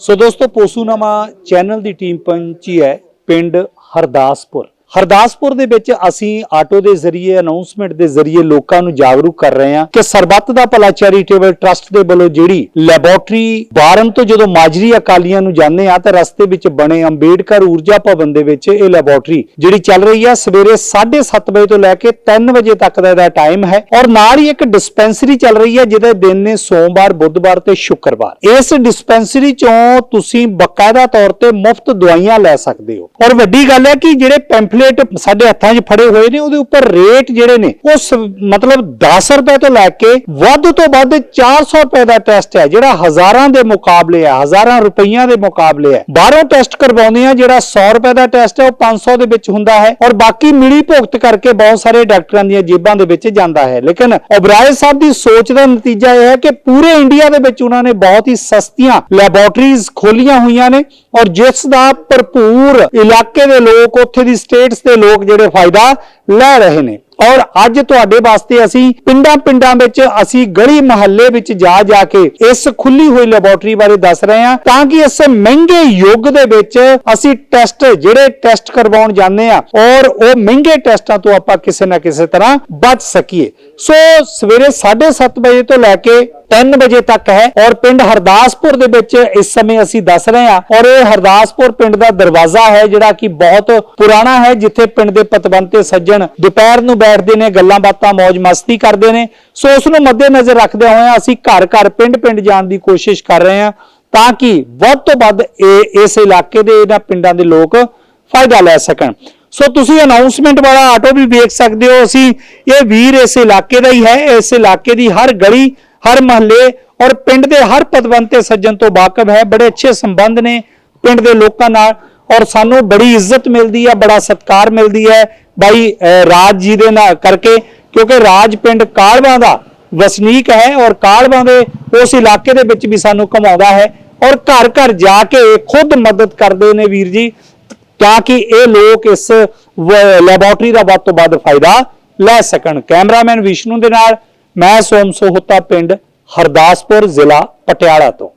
ਸੋ ਦੋਸਤੋ ਪੋਸੂਨਾਮਾ ਚੈਨਲ ਦੀ ਟੀਮ ਪਹੁੰਚੀ ਹੈ ਪਿੰਡ ਹਰਦਾਸਪੁਰ। ਹਰਦਾਸਪੁਰ ਦੇ ਵਿੱਚ ਅਸੀਂ ਆਟੋ ਦੇ ਜ਼ਰੀਏ ਅਨਾਉਂਸਮੈਂਟ ਦੇ ਜ਼ਰੀਏ ਲੋਕਾਂ ਨੂੰ ਜਾਗਰੂਕ ਕਰ ਰਹੇ ਹਾਂ ਕਿ ਸਰਬੱਤ ਦਾ ਭਲਾ ਚੈਰੀਟੇਬਲ ਟਰਸਟ ਦੇ ਵੱਲੋਂ ਜਿਹੜੀ ਲੈਬੋਰਟਰੀ ਬਾਰਨ ਤੋਂ ਜਦੋਂ ਮਾਜਰੀ ਅਕਾਲੀਆਂ ਨੂੰ ਜਾਂਦੇ ਆ ਤਾਂ ਰਸਤੇ ਵਿੱਚ ਬਣੇ ਅੰਬੇਡਕਰ ਊਰਜਾ ਭਵਨ ਦੇ ਵਿੱਚ ਇਹ ਲੈਬੋਰਟਰੀ ਜਿਹੜੀ ਚੱਲ ਰਹੀ ਆ ਸਵੇਰੇ 7:30 ਵਜੇ ਤੋਂ ਲੈ ਕੇ 3 ਵਜੇ ਤੱਕ ਦਾ ਇਹਦਾ ਟਾਈਮ ਹੈ ਔਰ ਨਾਲ ਹੀ ਇੱਕ ਡਿਸਪੈਂਸਰੀ ਚੱਲ ਰਹੀ ਹੈ ਜਿਹਦੇ ਦਿਨ ਨੇ ਸੋਮਵਾਰ, ਬੁੱਧਵਾਰ ਤੇ ਸ਼ੁੱਕਰਵਾਰ। ਇਸ ਡਿਸਪੈਂਸਰੀ ਚੋਂ ਤੁਸੀਂ ਬਕਾਇਦਾ ਤੌਰ ਤੇ ਮੁਫਤ ਦਵਾਈਆਂ ਲੈ ਸਕਦੇ ਹੋ। ਔਰ ਵੱਡੀ ਗੱਲ ਹੈ ਕਿ ਜਿਹੜੇ ਪੈਂਫਲੇਟ ਸਾਡੇ ਹੱਥਾਂ 'ਚ ਫੜੇ ਹੋਏ ਨੇ, ਉਹਦੇ ਉੱਪਰ ਰੇਟ ਜਿਹੜੇ ਨੇ ਉਹ ਮਤਲਬ 10 ਰੁਪਏ ਤੋਂ ਲੈ ਕੇ ਵੱਧ ਤੋਂ ਵੱਧ 400 ਰੁਪਏ ਦਾ ਟੈਸਟ ਹੈ, ਜਿਹੜਾ ਹਜ਼ਾਰਾਂ ਦੇ ਮੁਕਾਬਲੇ ਹੈ, ਹਜ਼ਾਰਾਂ ਰੁਪਈਆਂ ਦੇ ਮੁਕਾਬਲੇ ਹੈ। ਬਾਹਰੋਂ ਟੈਸਟ ਕਰਵਾਉਂਦੇ ਆ ਜਿਹੜਾ 100 ਰੁਪਏ ਦਾ ਟੈਸਟ ਹੈ, ਉਹ 500 ਦੇ ਵਿੱਚ ਹੁੰਦਾ ਹੈ ਔਰ ਬਾਕੀ ਮਿਲੀ ਭੁਗਤ ਕਰਕੇ ਬਹੁਤ ਸਾਰੇ ਡਾਕਟਰਾਂ ਦੀਆਂ ਜੇਬਾਂ ਦੇ ਵਿੱਚ ਜਾਂਦਾ ਹੈ। ਲੇਕਿਨ ਓਬਰਾਏ ਸਾਹਿਬ ਦੀ ਸੋਚ ਦਾ ਨਤੀਜਾ ਇਹ ਹੈ ਕਿ ਪੂਰੇ ਇੰਡੀਆ ਦੇ ਵਿੱਚ ਉਹਨਾਂ ਨੇ ਬਹੁਤ ਹੀ ਸਸਤੀਆਂ ਲੈਬੋਰਟਰੀਜ਼ ਖੋਲੀਆਂ ਹੋਈਆਂ ਨੇ ਔਰ ਜਿਸ ਦਾ ਭਰਪੂਰ ਇਲਾਕੇ ਦੇ ਲੋਕ ਉੱਥੇ ਦੀ ਸਟੇਟ ਸਟੇਟਸ ਦੇ ਲੋਕ ਜਿਹੜੇ ਫਾਇਦਾ ਲੈ ਰਹੇ ਨੇ। ਔਰ ਅੱਜ ਤੁਹਾਡੇ ਵਾਸਤੇ ਅਸੀਂ ਪਿੰਡਾਂ ਪਿੰਡਾਂ ਵਿੱਚ ਅਸੀਂ ਗਲੀ ਮੁਹੱਲੇ ਵਿੱਚ ਜਾ ਜਾ ਕੇ ਇਸ ਖੁੱਲੀ ਹੋਈ ਲੈਬੋਰਟਰੀ ਬਾਰੇ ਦੱਸ ਰਹੇ ਹਾਂ ਤਾਂ ਕਿ ਇਸ ਮਹਿੰਗੇ ਯੁੱਗ ਦੇ ਵਿੱਚ ਅਸੀਂ ਟੈਸਟ ਜਿਹੜੇ ਟੈਸਟ ਕਰਵਾਉਣ ਜਾਂਦੇ ਆ ਔਰ ਉਹ ਮਹਿੰਗੇ ਟੈਸਟਾਂ ਤੋਂ ਆਪਾਂ ਕਿਸੇ ਨਾ ਕਿਸੇ ਤਰ੍ਹਾਂ ਬਚ ਸਕੀਏ। ਸੋ ਸਵੇਰੇ 7:30 ਵਜੇ ਤੋਂ ਲੈ ਕੇ 3 ਵਜੇ ਤੱਕ ਹੈ ਔਰ ਪਿੰਡ ਹਰਦਾਸਪੁਰ ਦੇ ਵਿੱਚ ਇਸ ਸਮੇਂ ਅਸੀਂ ਦੱਸ ਰਹੇ ਹਾਂ ਔਰ ਇਹ ਹਰਦਾਸਪੁਰ ਪਿੰਡ ਦਾ ਦਰਵਾਜ਼ਾ ਹੈ ਜਿਹੜਾ ਕਿ ਬਹੁਤ ਪੁਰਾਣਾ ਹੈ ਜਿੱਥੇ ਪਿੰਡ ਦੇ ਪਤਵੰਤੇ ਸੱਜਣ ਦੁਪਹਿਰ ਨੂੰ ਬੈਠਦੇ ਨੇ, ਗੱਲਾਂ ਬਾਤਾਂ ਮौज ਮਸਤੀ ਕਰਦੇ ਨੇ। ਸੋ ਉਸ ਨੂੰ ਮੱਦੇਨਜ਼ਰ ਰੱਖਦੇ ਹੋਏ ਅਸੀਂ ਘਰ ਘਰ ਪਿੰਡ ਪਿੰਡ ਜਾਣ ਦੀ ਕੋਸ਼ਿਸ਼ ਕਰ ਰਹੇ ਹਾਂ ਤਾਂ ਕਿ ਵੱਧ ਤੋਂ ਵੱਧ ਇਹ, ਇਸ ਇਲਾਕੇ ਦੇ ਇਹਨਾਂ ਪਿੰਡਾਂ ਦੇ ਲੋਕ ਫਾਇਦਾ ਲੈ ਸਕਣ। ਸੋ ਤੁਸੀਂ ਅਨਾਉਂਸਮੈਂਟ ਵਾਲਾ ਆਟੋ ਵੀ ਵੇਖ ਸਕਦੇ ਹੋ। ਅਸੀਂ ਇਹ ਵੀਰ ਇਸ ਇਲਾਕੇ ਦਾ ਹੀ ਹੈ। ਇਸ ਇਲਾਕੇ ਦੀ ਹਰ ਗਲੀ, ਹਰ ਮਹੱਲੇ ਔਰ ਪਿੰਡ ਦੇ ਹਰ ਪਦਵੰਤੇ ਸੱਜਣ ਤੋਂ ਵਾਕਿਫ ਹੈ। ਬੜੇ ਅੱਛੇ ਸੰਬੰਧ ਨੇ ਪਿੰਡ ਦੇ ਲੋਕਾਂ ਨਾਲ। ਔਰ ਸਾਨੂੰ ਬੜੀ ਇੱਜ਼ਤ ਮਿਲਦੀ ਹੈ ਬੜਾ ਸਤਿਕਾਰ ਮਿਲਦੀ ਹੈ ਬਾਈ ਰਾਜ ਜੀ ਦੇ ਨਾਲ ਕਰਕੇ, ਕਿਉਂਕਿ ਰਾਜ ਪਿੰਡ ਕਾਲਵਾ ਦਾ ਵਸਨੀਕ ਹੈ ਔਰ ਕਾਲਵਾ ਦੇ ਉਸ ਇਲਾਕੇ ਦੇ ਵਿੱਚ ਵੀ ਸਾਨੂੰ ਘਮਾਉਂਦਾ ਹੈ ਔਰ ਘਰ ਘਰ ਜਾ ਕੇ ਖੁਦ ਮਦਦ ਕਰਦੇ ਨੇ ਵੀਰ ਜੀ, ਤਾਂ ਕਿ ਇਹ ਲੋਕ ਇਸ ਲੈਬੋਰਟਰੀ ਦਾ ਵੱਧ ਤੋਂ ਵੱਧ ਫਾਇਦਾ ਲੈ ਸਕਣ। ਕੈਮਰਾਮੈਨ ਵਿਸ਼ਨੂੰ ਦੇ ਨਾਲ, ਮੈਂ ਸੋਮ ਸੋਹਤਾ, ਪਿੰਡ ਹਰਦਾਸਪੁਰ, ਜ਼ਿਲ੍ਹਾ ਪਟਿਆਲਾ ਤੋਂ।